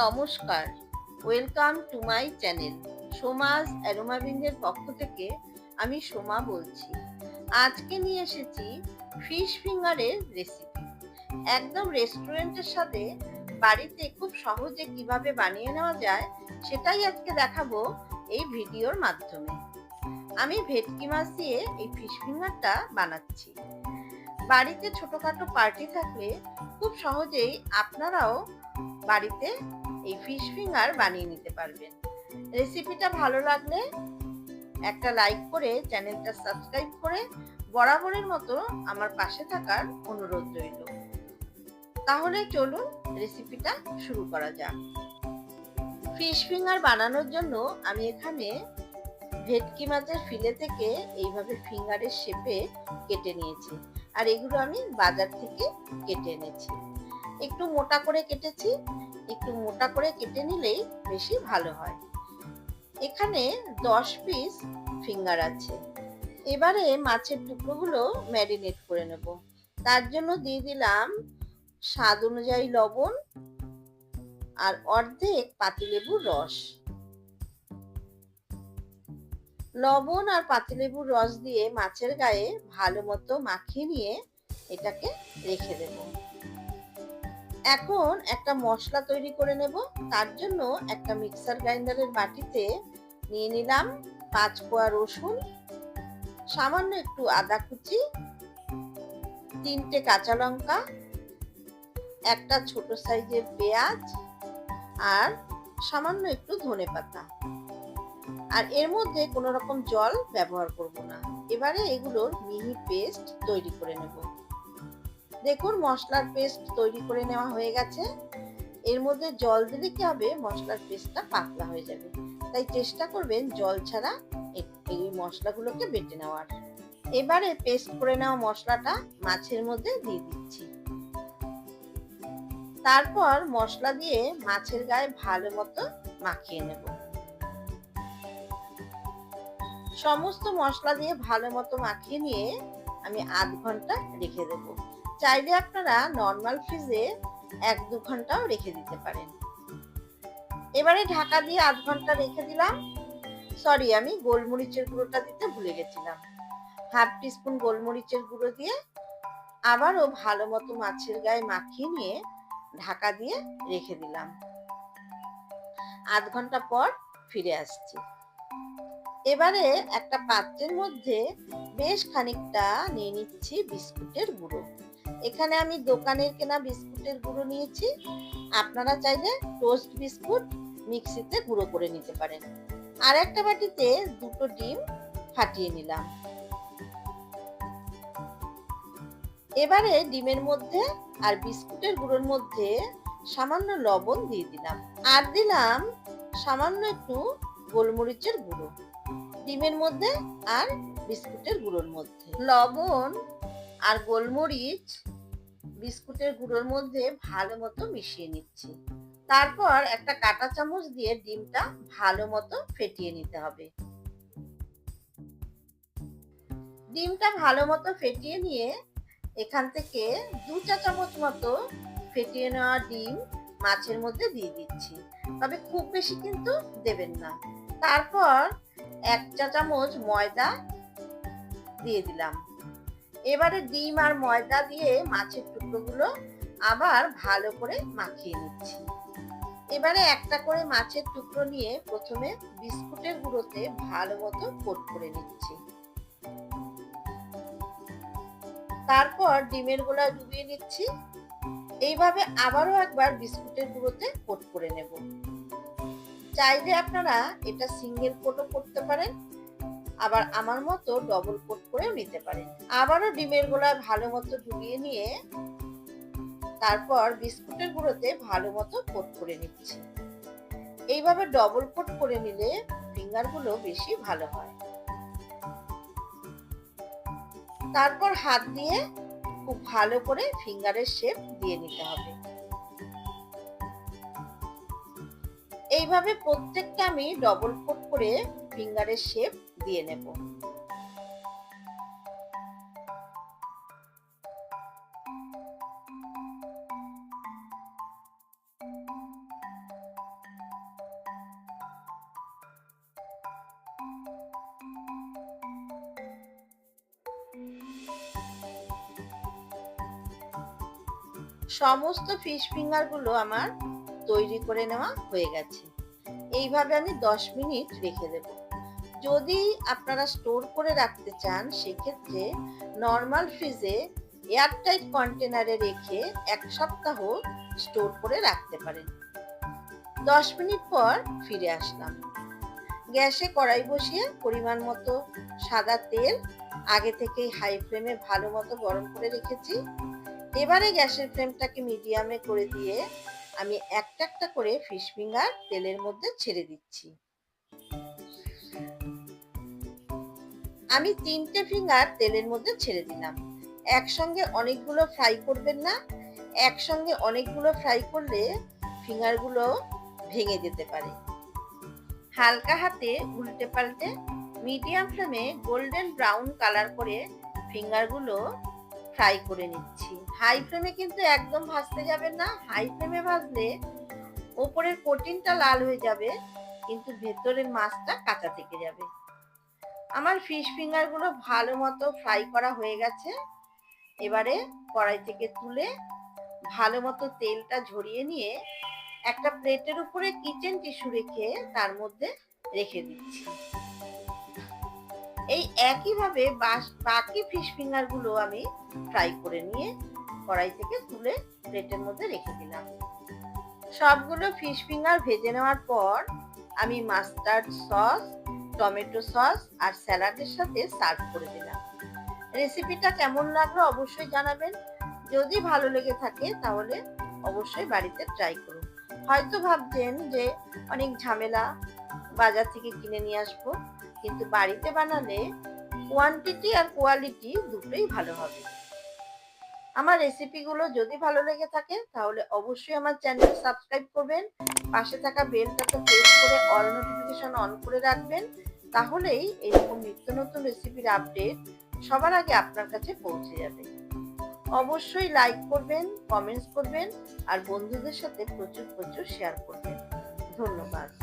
নমস্কার। Welcome to my channel. Somas অ্যারোমাবিন্দের পক্ষ থেকে আমি সোমা বলছি। আজকে নিয়ে এসেছি ফিশ ফিঙ্গারের রেসিপি একদম রেস্টুরেন্টের সাথে বাড়িতে খুব সহজে কীভাবে বানিয়ে নেওয়া যায় সেটাই আজকে দেখাবো এই ভিডিওর মাধ্যমে। আমি ভেটকি মাছ দিয়ে এই ফিশ ফিঙ্গারটা বানাচ্ছি। বাড়িতে ছোটোখাটো পার্টি থাকলে খুব সহজেই আপনারাও বাড়িতে এই ফিশ ফিঙ্গার বানিয়ে নিতে পারবেন। রেসিপিটা ভালো লাগলে একটা লাইক করে চ্যানেলটা সাবস্ক্রাইব করে বরাবরের মতো আমার পাশে থাকার অনুরোধ রইল। তাহলে চলুন রেসিপিটা শুরু করা যাক। ফিশ ফিঙ্গার বানানোর জন্য আমি এখানে ভেটকি মাছের ফিলে থেকে এইভাবে ফিঙ্গারের শেপে কেটে নিয়েছি। আর এগুলো আমি বাজার থেকে কেটে এনেছি। একটু মোটা করে কেটেছি। একটু মোটা করে কেটে নিলেই বেশি ভালো হয়। এখানে দশ পিস ফিঙ্গার আছে। এবারে মাছের টুকরোগুলো ম্যারিনেট করে নেব। তার জন্য দিয়ে দিলাম স্বাদ অনুযায়ী লবণ আর অর্ধেক পাতিলেবুর রস। লবণ আর পাতিলেবুর রস দিয়ে মাছের গায়ে ভালো মতো মাখিয়ে নিয়ে এটাকে রেখে দেবো। এখন একটা মশলা তৈরি করে নেব। তার জন্য একটা মিক্সার গ্রাইন্ডারের বাটিতে নিয়ে নিলাম পাঁচ কোয়া রসুন, সামান্য একটু আদা কুচি, তিনটে কাঁচা লঙ্কা, একটা ছোট সাইজের পেঁয়াজ আর সামান্য একটু ধনে পাতা। আর এর মধ্যে কোনো রকম জল ব্যবহার করব না। এবারে এগুলোর মিহি পেস্ট তৈরি করে নেব। দেখুন মশলার পেস্ট তৈরি করে নেওয়া হয়ে গেছে। এর মধ্যে জল দিলে কি হবে? মশলার পেস্টটা পাতলা হয়ে যাবে। তাই চেষ্টা করবেন জল ছাড়া এই মশলাগুলোকে বেটে নেওয়ার। এবারে পেস্ট করে নেওয়া মশলাটা মাছের মধ্যে দিয়ে দিচ্ছি। তারপর মশলা দিয়ে মাছের গায়ে ভালো মতো মাখিয়ে নেব। সমস্ত মশলা দিয়ে ভালো মতো মাখিয়ে নিয়ে আমি আধ ঘণ্টা রেখে দেবো। চাইলে আপনারা নর্মাল ফ্রিজে এক দু ঘন্টাও রেখে দিতে পারেন। এবারে ঢাকা দিয়ে আধ ঘণ্টা রেখে দিলাম। সরি আমি গোলমরিচের গুঁড়োটা দিতে ভুলে গেছিলাম। হাফ টিস্পুন গোলমরিচের গুঁড়ো দিয়ে আবারও ভালো মতো মাছের গায়ে মাখিয়ে নিয়ে ঢাকা দিয়ে রেখে দিলাম। আধ ঘণ্টা পর ফিরে আসছি। এবারে একটা পাত্রের মধ্যে বেশ খানিকটা নিয়ে নিচ্ছি বিস্কুটের গুঁড়ো। এখানে আমি দোকানের কেনা বিস্কুটের গুঁড়ো নিয়েছি। আপনারা চাইলে টোস্ট বিস্কুট মিক্সিতে গুঁড়ো করে নিতে পারেন। আর একটা বাটিতে দুটো ডিম ফাটিয়ে নিলাম। এবারে ডিমের মধ্যে আর বিস্কুটের গুঁড়োর মধ্যে সামান্য লবণ দিয়ে দিলাম। আর দিলাম সামান্য একটু গোলমরিচের গুঁড়ো। ডিমের মধ্যে আর বিস্কুটের গুঁড়োর মধ্যে। লবণ আর গোলমরিচ বিস্কুটের গুঁড়োর মধ্যে ভালো মতো মিশিয়ে নিচ্ছি। তারপর একটা কাটা চামচ দিয়ে ডিমটা ভালো মতো ফেটিয়ে নিতে হবে। ডিমটা ভালো মতো ফেটিয়ে নিয়ে এখান থেকে দু চা চামচ মতো ফেটিয়ে নেওয়া ডিম মাছের মধ্যে দিয়ে দিচ্ছি। তবে খুব বেশি কিন্তু দেবেন না। তারপর এক চা চামচ ময়দা দিয়ে দিলাম। এবারে ডিম আর ময়দা দিয়ে মাছের টুকরোগুলো আবার ভালো করে মাখিয়ে নিচ্ছি। এবারে একটা করে মাছের টুকরো নিয়ে প্রথমে বিস্কুটের গুঁড়োতে ভালো মতো কোট করে নিচ্ছি। তারপর ডিমের গোলা ডুবিয়ে নিচ্ছি। এইভাবে আবারও একবার বিস্কুটের গুঁড়োতে কোট করে নেব। চাইলে আপনারা এটা সিঙ্গেল কোটও করতে পারেন। আবার আমার মতো ডবল কোট করেও নিতে পারেন। আবারও ডিমের গোলায় ভালো মতো ডুবিয়ে নিয়ে তারপর বিস্কুটের গুঁড়োতে ভালো মতো কোট করে নিচ্ছি। এইভাবে ডবল কোট করে নিলে ফিঙ্গারগুলো বেশি ভালো হয়। তারপর হাত দিয়ে খুব ভালো করে ফিঙ্গারের শেপ দিয়ে নিতে হবে। এইভাবে প্রত্যেকটা আমি ডবল কোট করে ফিঙ্গারের শেপ দিয়ে নেব। সমস্ত ফিশ ফিঙ্গারগুলো আমার তৈরি করে নেওয়া হয়ে গেছে। এইভাবে আমি 10 মিনিট রেখে দেবো। যদি আপনারা স্টোর করে রাখতে চান, সেক্ষেত্রে নর্মাল ফ্রিজে এয়ারটাইট কন্টেনারে রেখে এক সপ্তাহ স্টোর করে রাখতে পারেন। দশ মিনিট পর ফিরে আসলাম। গ্যাসে কড়াই বসিয়ে পরিমাণ মতো সাদা তেল, আগে থেকেই হাই ফ্লেমে ভালো মতো গরম করে রেখেছি। এবারে গ্যাসের ফ্লেমটাকে মিডিয়ামে করে দিয়ে আমি একটা একটা করে ফিশ ফিঙ্গার তেলের মধ্যে ছেড়ে দিচ্ছি। আমি তিনটে ফিঙ্গার তেলের মধ্যে ছেড়ে দিলাম। একসঙ্গে অনেকগুলো ফ্রাই করবেন না, একসঙ্গে অনেকগুলো ফ্রাই করলে ফিঙ্গারগুলো ভেঙে যেতে পারে। হালকা হাতে উল্টে পাল্টে মিডিয়াম ফ্লেমে গোল্ডেন ব্রাউন কালার করে ফিঙ্গারগুলো ফ্রাই করে নিচ্ছি। হাই ফ্লেমে কিন্তু একদম ভাজতে যাবেন না, হাই ফ্লেমে ভাজলে ওপরের কোটিনটা লাল হয়ে যাবে, কিন্তু ভেতরের মাছটা কাঁচা থেকে যাবে। আমার ফিশ ফিঙ্গারগুলো ভালো মতো ফ্রাই করা হয়ে গেছে। এবারে কড়াই থেকে তুলে ভালো মতো তেলটা ঝরিয়ে নিয়ে একটা প্লেটের উপরে কিচেন টিস্যু রেখে তার মধ্যে রেখে দিচ্ছি। এই একইভাবে বাকি ফিশ ফিঙ্গারগুলো আমি ফ্রাই করে নিয়ে কড়াই থেকে তুলে প্লেটের মধ্যে রেখে দিলাম। সবগুলো ফিশ ফিঙ্গার ভেজে নেওয়ার পর আমি মাস্টার্ড সস টমেটো সস আর স্যালাডের সাথে সার্ভ করে দিলাম। রেসিপিটা কেমন লাগল অবশ্যই জানাবেন। যদি ভালো লেগে থাকে তাহলে অবশ্যই বাড়িতে ট্রাই করুন। হয়তো ভাবছেন যে অনেক ঝামেলা বাজার থেকে কিনে নিয়ে আসব, কিন্তু বাড়িতে বানালে কোয়ান্টিটি আর কোয়ালিটি দুটোই ভালো হবে। আমার রেসিপিগুলো যদি ভালো লেগে থাকে তাহলে অবশ্যই আমার চ্যানেল সাবস্ক্রাইব করবেন, পাশে থাকা বেলটাকে প্রেস করে অল নোটিফিকেশন অন করে রাখবেন তাহলেই এরকম নিত্য নতুন রেসিপির আপডেট সবার আগে আপনার কাছে পৌঁছে যাবে। অবশ্যই লাইক করবেন কমেন্টস করবেন আর বন্ধুদের সাথে প্রচুর প্রচুর শেয়ার করবেন। ধন্যবাদ।